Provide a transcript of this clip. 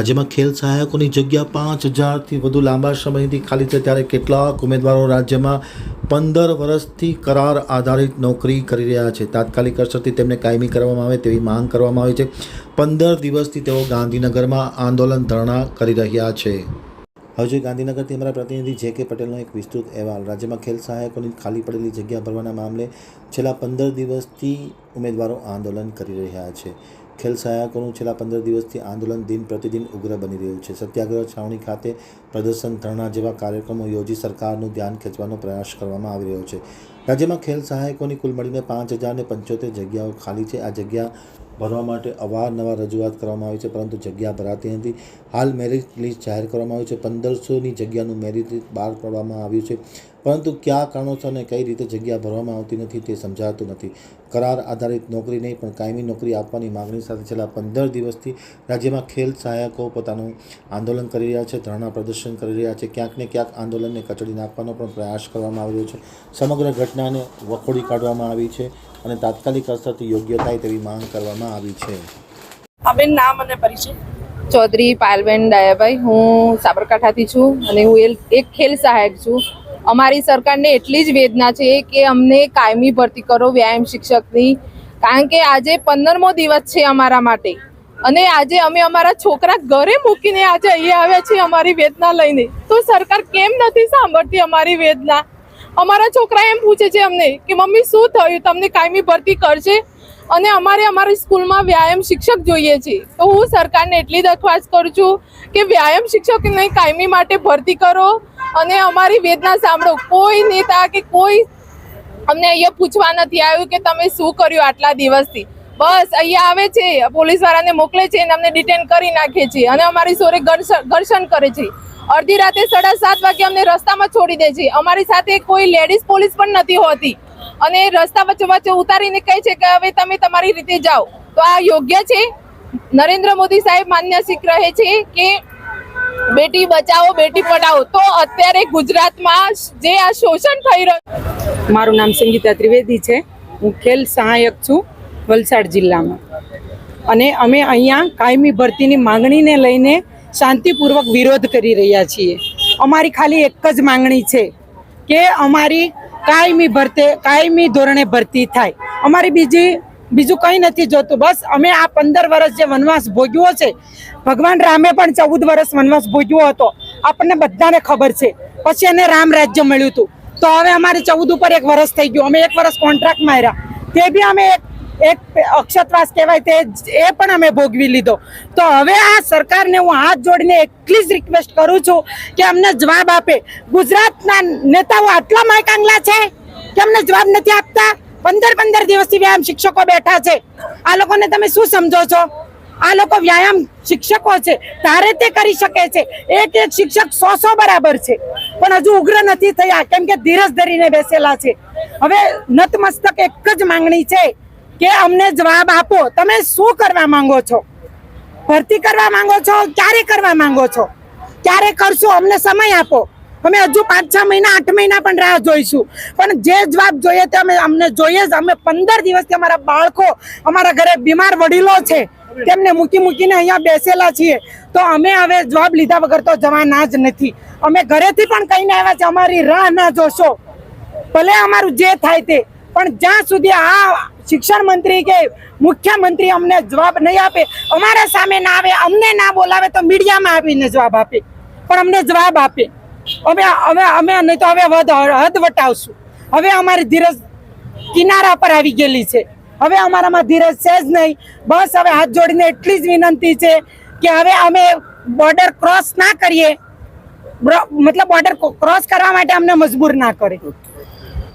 રાજ્યમાં ખેલ સહાયકોની જગ્યા પાંચ હજારથી વધુ લાંબા સમયથી ખાલી છે. ત્યારે કેટલાક ઉમેદવારો રાજ્યમાં પંદર વર્ષથી કરાર આધારિત નોકરી કરી રહ્યા છે. તાત્કાલિક અસરથી તેમને કાયમી કરવામાં આવે તેવી માંગ કરવામાં આવી છે. પંદર દિવસથી તેઓ ગાંધીનગરમાં આંદોલન ધરણા કરી રહ્યા છે. હજુ ગાંધીનગરથી અમારા પ્રતિનિધિ જે કે પટેલનો એક વિસ્તૃત અહેવાલ. રાજ્યમાં ખેલ સહાયકોની ખાલી પડેલી જગ્યા ભરવાના મામલે છેલ્લા પંદર દિવસથી ઉમેદવારો આંદોલન કરી રહ્યા છે. ખેલ સહાયકોનું છેલ્લા પંદર દિવસથી આંદોલન દિન પ્રતિદિન ઉગ્ર બની રહ્યું છે. સત્યાગ્રહ છાવણી ખાતે પ્રદર્શન ધરણા જેવા કાર્યક્રમો યોજી સરકારનું ધ્યાન ખેંચવાનો પ્રયાસ કરવામાં આવી રહ્યો છે. રાજ્યમાં ખેલ સહાયકોની કુલ મળીને પાંચ હજારને પંચોતેર જગ્યાઓ ખાલી છે. આ જગ્યા ભરવા માટે અવારનવાર રજૂઆત કરવામાં આવી છે, પરંતુ જગ્યા ભરાતી નથી. હાલ મેરિટ લિસ્ટ જાહેર કરવામાં આવ્યું છે. પંદરસોની જગ્યાનું મેરિટ લિસ્ટ બહાર પાડવામાં આવ્યું છે. પરંતુ કયા કારણોસર અને કઈ રીતે જગ્યા ભરવામાં આવતી નથી તે સમજાતું નથી. કરાર આધારિત નોકરી નહીં પણ કાયમી નોકરી આપવાની માગણી સાથે છેલ્લા પંદર દિવસથી રાજ્યમાં ખેલ સહાયકો પોતાનું આંદોલન કરી રહ્યા છે ધરણા પ્રદર્શન કરી રહ્યા છે. ક્યાંક ને ક્યાંક આંદોલનને કચડી નાખવાનો પણ પ્રયાસ કરવામાં આવી રહ્યો છે. સમગ્ર ઘટનાને વખોડી કાઢવામાં આવી છે અને તાત્કાલિક અસરથી યોગ્ય થાય તેવી માંગ કરવામાં આવી છે. અબેન નામ અને પરિચય? ચૌધરી પાયલબેન ડાયાભાઈ. હું સાબરકાંઠાથી છું અને હું એલ- એક ખેલ સહાયક છું. અમારી સરકારને એટલી જ વેદના છે કે અમને કાયમી ભરતી કરો વ્યાયામ શિક્ષકની. કારણ કે આજે પંદરમો દિવસ છે અમારા માટે. અને આજે અમે અમારા છોકરા ઘરે મૂકીને આજે અહીંયા આવ્યા છીએ અમારી વેદના લઈને. તો સરકાર કેમ નથી સાંભળતી અમારી વેદના? અમારા છોકરા એમ પૂછે છે અમને કે, મમ્મી, શું થયું? તમને કાયમી ભરતી કરશે અને અમારે અમારી સ્કૂલમાં વ્યાયામ શિક્ષક જોઈએ છે. તો હું સરકારને એટલી દરખાસ્ત કરું છું કે, વ્યાયામ શિક્ષકને કાયમી માટે ભરતી કરો અને અમારી વેદના સાંભળો. કોઈ નેતા કે કોઈ અમને અહીંયા પૂછવા નથી આવ્યું કે, તમે શું કર્યું આટલા દિવસથી? બસ, અહીંયા આવે છે પોલીસ વાળાને મોકલે છે અને અમને ડિટેન કરી નાખે છે અને અમારી સોરે ઘર્ષણ કરે છે. અડધી રાતે સાડા સાત વાગે અમને રસ્તામાં છોડી દે છે. અમારી સાથે કોઈ લેડીઝ પોલીસ પણ નથી હોતી. અને રસ્તા વચ્ચે વચ્ચે ઉતારીને કહે છે કે હવે તમે તમારી રીતે જાઓ. તો આ યોગ્ય છે? નરેન્દ્ર મોદી સાહેબ માન્ય શીખ રહે છે કે બેટી બચાવો, બેટી પઢાઓ તો અત્યારે ગુજરાતમાં જે આ શોષણ થઈ રહ્યું મારું નામ સંગીતા ત્રિવેદી છે. હું ખેલ સહાયક છું વલસાડ જિલ્લામાં. અને અમે અહીંયા કાયમી ભરતીની માંગણીને લઈને શાંતિપૂર્વક વિરોધ કરી રહ્યા છીએ. અમારી ખાલી એક જ માંગણી છે કે અમારી કાયમી ભરતે, કાયમી ધોરણે ભરતી થાય. અમારી બીજી, બીજું કંઈ નથી જોતું. બસ અમે આ પંદર વર્ષ જે વનવાસ ભોગવ્યો છે, ભગવાન રામે પણ ચૌદ વર્ષ વનવાસ ભોગવ્યો હતો. આપણને બધાને ખબર છે. પછી એને રામ રાજ્ય મળ્યું હતું. તો હવે અમારે ચૌદ ઉપર એક વર્ષ થઈ ગયું. અમે એક વર્ષ કોન્ટ્રાક્ટ માર્યા. તે બી અમે એક એક અક્ષતવાસ કહેવાય તે એ પણ અમે ભોગવી લીધો. તો હવે આ સરકારને હું હાથ જોડીને એટલી જ રિક્વેસ્ટ કરું છું કે અમને જવાબ આપે. ગુજરાતના નેતાઓ આટલા માયકાંગલા છે કે અમને જવાબ નથી આપતા? પંદર પંદર દિવસથી વ્યાયામ શિક્ષકો બેઠા છે. આ લોકોને તમે શું સમજો છો? આ લોકો વ્યાયામ શિક્ષકો છે. તારે તે કરી શકે છે. એક એક શિક્ષક સો સો બરાબર છે. પણ હજુ ઉગ્ર નથી થયા. કેમ કે ધીરજ ધરીને બેસેલા છે. હવે નતમસ્તક એક જ માંગણી છે. કે અમને જવાબ આપો. તમે શું કરવા માંગો છો? ભરતી કરવા માંગો છો? ક્યારે કરવા માંગો છો? ક્યારે કરશો? અમને સમય આપો. અમે હજુ પાંચ, છ મહિના, આઠ મહિના પણ રાહ જોઈશું. પણ જે જવાબ જોઈએ તે અમે અમને જોઈએ જ. અમે પંદર દિવસથી અમારા બાળકો અમારા ઘરે બીમાર વડીલો છે. તેમને મૂકી મૂકીને અહીંયા બેસેલા છીએ. તો અમે હવે જવાબ લીધા વગર તો જવાના જ નથી. અમે ઘરેથી પણ કહીને આવ્યા છે, અમારી રાહ ના જોશો. ભલે અમારું જે થાય તે. પણ જ્યાં સુધી આ શિક્ષણ મંત્રી કે મુખ્યમંત્રી અમને જવાબ નહીં આપે, અમારા સામે ના આવે, અમને ના બોલાવે તો મીડિયામાં આવીને જવાબ આપે. પણ અમને જવાબ આપે. અમે હવે અમે, નહીં તો હવે હદ વટાવશું. હવે અમારી ધીરજ કિનારા પર આવી ગયેલી છે. હવે અમારામાં ધીરજ છે જ નહીં. બસ હવે હાથ જોડીને એટલી જ વિનંતી છે કે હવે અમે બોર્ડર ક્રોસ ના કરીએ. મતલબ બોર્ડર ક્રોસ કરવા માટે અમને મજબૂર ના કરે.